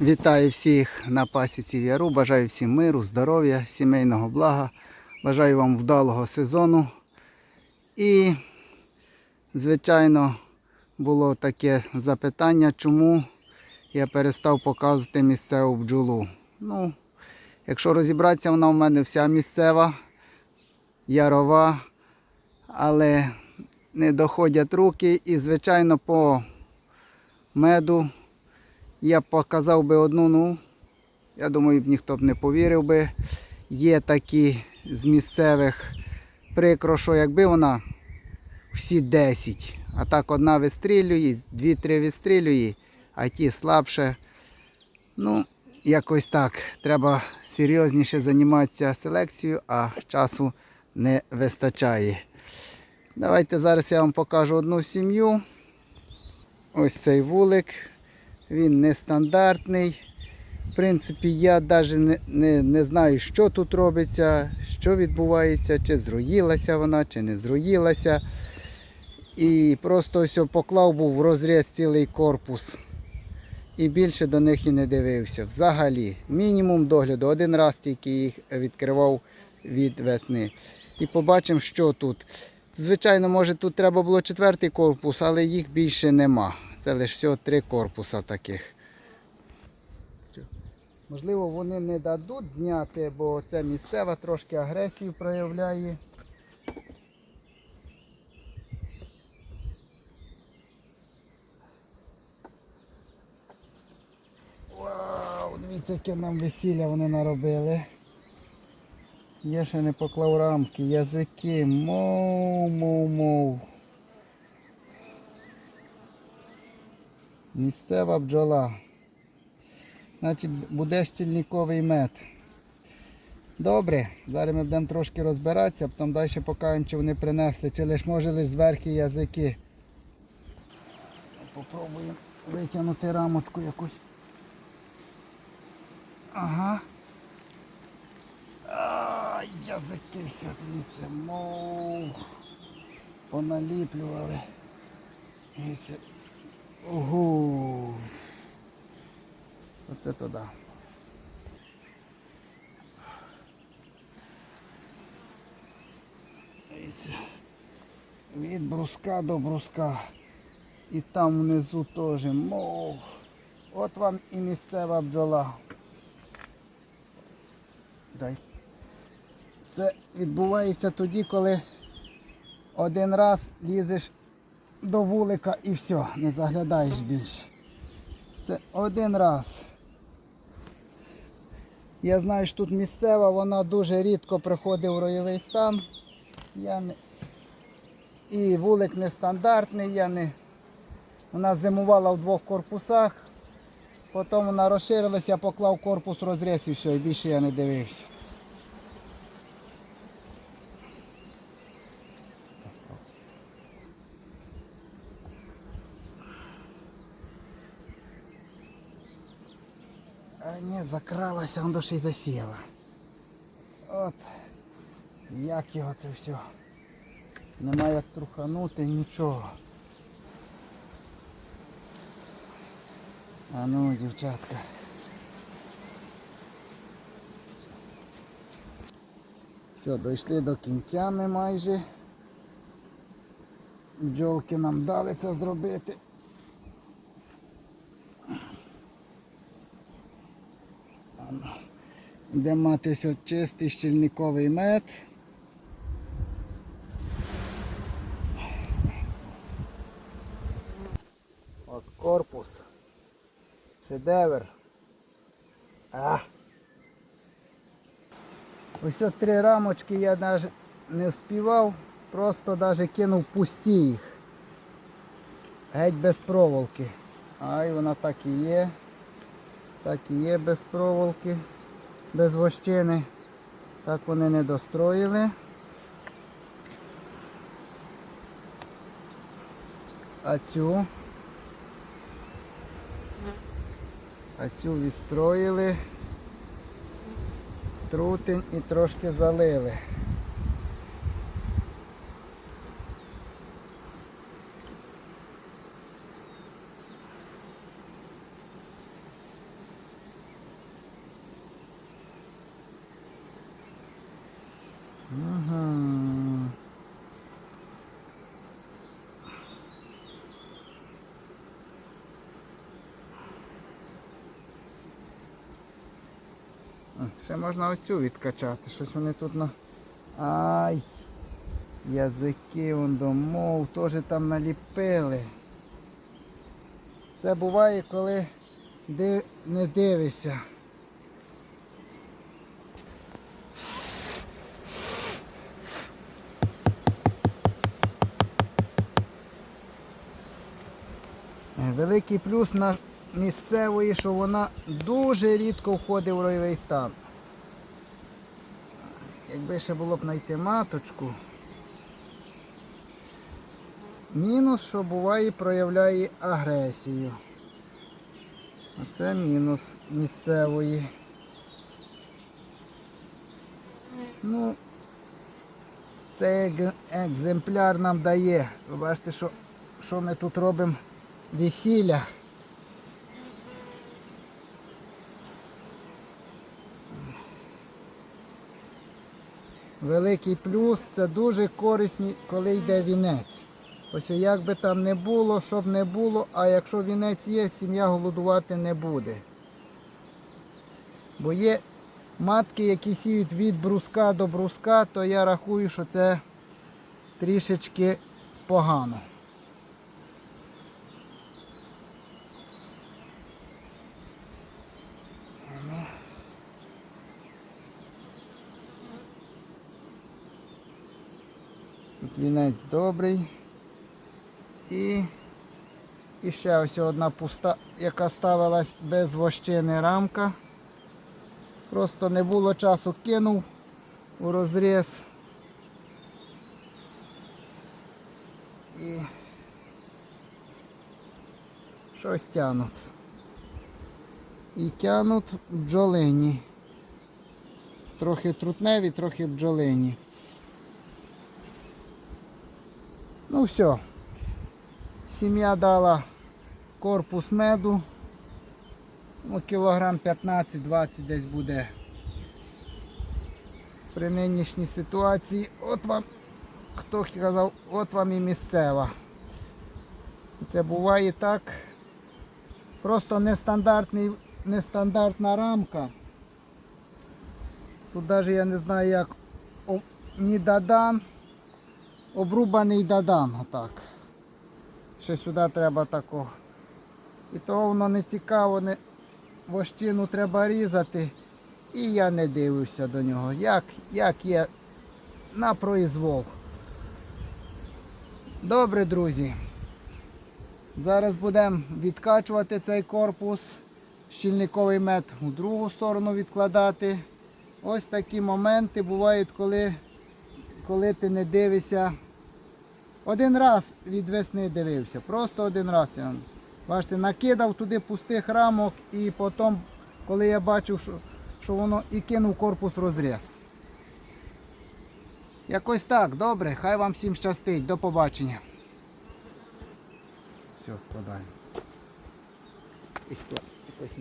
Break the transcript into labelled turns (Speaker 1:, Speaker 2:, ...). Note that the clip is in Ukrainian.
Speaker 1: Вітаю всіх на пасіці в Яру. Бажаю всім миру, здоров'я, сімейного блага. Бажаю вам вдалого сезону. І, звичайно, було таке запитання, чому я перестав показувати місцеву бджолу. Ну, якщо розібратися, вона в мене вся місцева, ярова, але не доходять руки. І, звичайно, по меду я показав би одну, ну, я думаю, б ніхто б не повірив би. Є такі з місцевих прикро, що якби вона всі 10, а так одна вистрілює, дві-три вистрілює, а ті слабше. Ну, якось так. Треба серйозніше займатися селекцією, а часу не вистачає. Давайте зараз я вам покажу одну сім'ю. Ось цей вулик. Він нестандартний. В принципі, я навіть не, не, не знаю, що тут робиться, що відбувається, чи зруїлася вона, чи не зруїлася. І просто ось поклав був в розріз цілий корпус. І більше до них і не дивився. Взагалі, мінімум догляду. Один раз тільки їх відкривав від весни. І побачимо, що тут. Звичайно, може тут треба було четвертий корпус, але їх більше нема. Це лише всього три корпуса таких. Можливо, вони не дадуть зняти, бо це місцева трошки агресію проявляє. Вау, дивіться, яке нам весілля вони наробили. Я ще не поклав рамки, язики, мов. Місцева бджола. Значить буде стільниковий мед. Добре, зараз ми будемо трошки розбиратися, а потім далі покажемо, чи вони принесли, чи лише може лише зверху язики. Попробуємо витягнути рамочку якусь. Ага. Ай, язики все, дивіться, мов. Поналіплювали. Дивіться. Ого. Оце туди. Дивіться. Від бруска до бруска. І там внизу теж мов. От вам і місцева бджола. Дай. Це відбувається тоді, коли один раз лізеш до вулика і все, не заглядаєш більше. Це один раз. Я знаю, що тут місцева, вона дуже рідко приходить в роєвий стан. Я не... І вулик нестандартний, я не... вона зимувала в двох корпусах, потім вона розширилася, я поклав корпус розріз і все, і більше я не дивився. Ні, закралася, воно ще й засіяла. От. Як його це все. Нема як труханути, нічого. А ну, дівчатка. Все, дійшли до кінця ми майже. Бджолки нам дали це зробити. Де мати ось от чистий щільниковий мед. От корпус. Шедевр. А. Ось от три рамочки я навіть не вспівав, просто навіть кинув пусті їх. Геть без проволоки. Ай, вона так і є. Так і є без проволоки без вощини. Так вони не достроїли. А цю. А цю відстроїли. Трутень і трошки залили. Ще можна оцю відкачати. Щось вони тут на. Ай! Язики он домов, теж там наліпили. Це буває, коли не дивишся. Е, Великий плюс на місцевої, що вона дуже рідко входить в ройовий стан. Якби ще було б знайти маточку. Мінус, що буває, проявляє агресію. Оце мінус місцевої. Ну, цей екземпляр нам дає. Ви бачите, що, що ми тут робимо весілля. Великий плюс це дуже корисні, коли йде вінець. Ось як би там не було, щоб не було, а якщо вінець є, сім'я голодувати не буде. Бо є матки, які сіють від бруска до бруска, то я рахую, що це трішечки погано. Тут вінець добрий. І, і ще ось одна пуста, яка ставилась без вощини рамка. Просто не було часу, кинув у розріз. І щось тянуть. І тянуть бджолині. Трохи трутневі, трохи бджолині. Ну все. Сім'я дала корпус меду. Ну, кілограм 15-20 десь буде. При нинішній ситуації. От вам, хто казав, от вам і місцева. Це буває так. Просто нестандартний, нестандартна рамка. Тут навіть я не знаю як ні дадан обрубаний дадан отак. Ще сюди треба такого. І того воно не цікаво, не... вощину треба різати. І я не дивився до нього. Як, як є на произвол. Добре, друзі. Зараз будемо відкачувати цей корпус, щільниковий мед у другу сторону відкладати. Ось такі моменти бувають, коли коли ти не дивишся. Один раз від весни дивився, просто один раз я. Бачите, накидав туди пустих рамок і потім, коли я бачив, що, що воно і кинув корпус розріз. Якось так, добре, хай вам всім щастить. До побачення. Все, складаємо. І складаємо.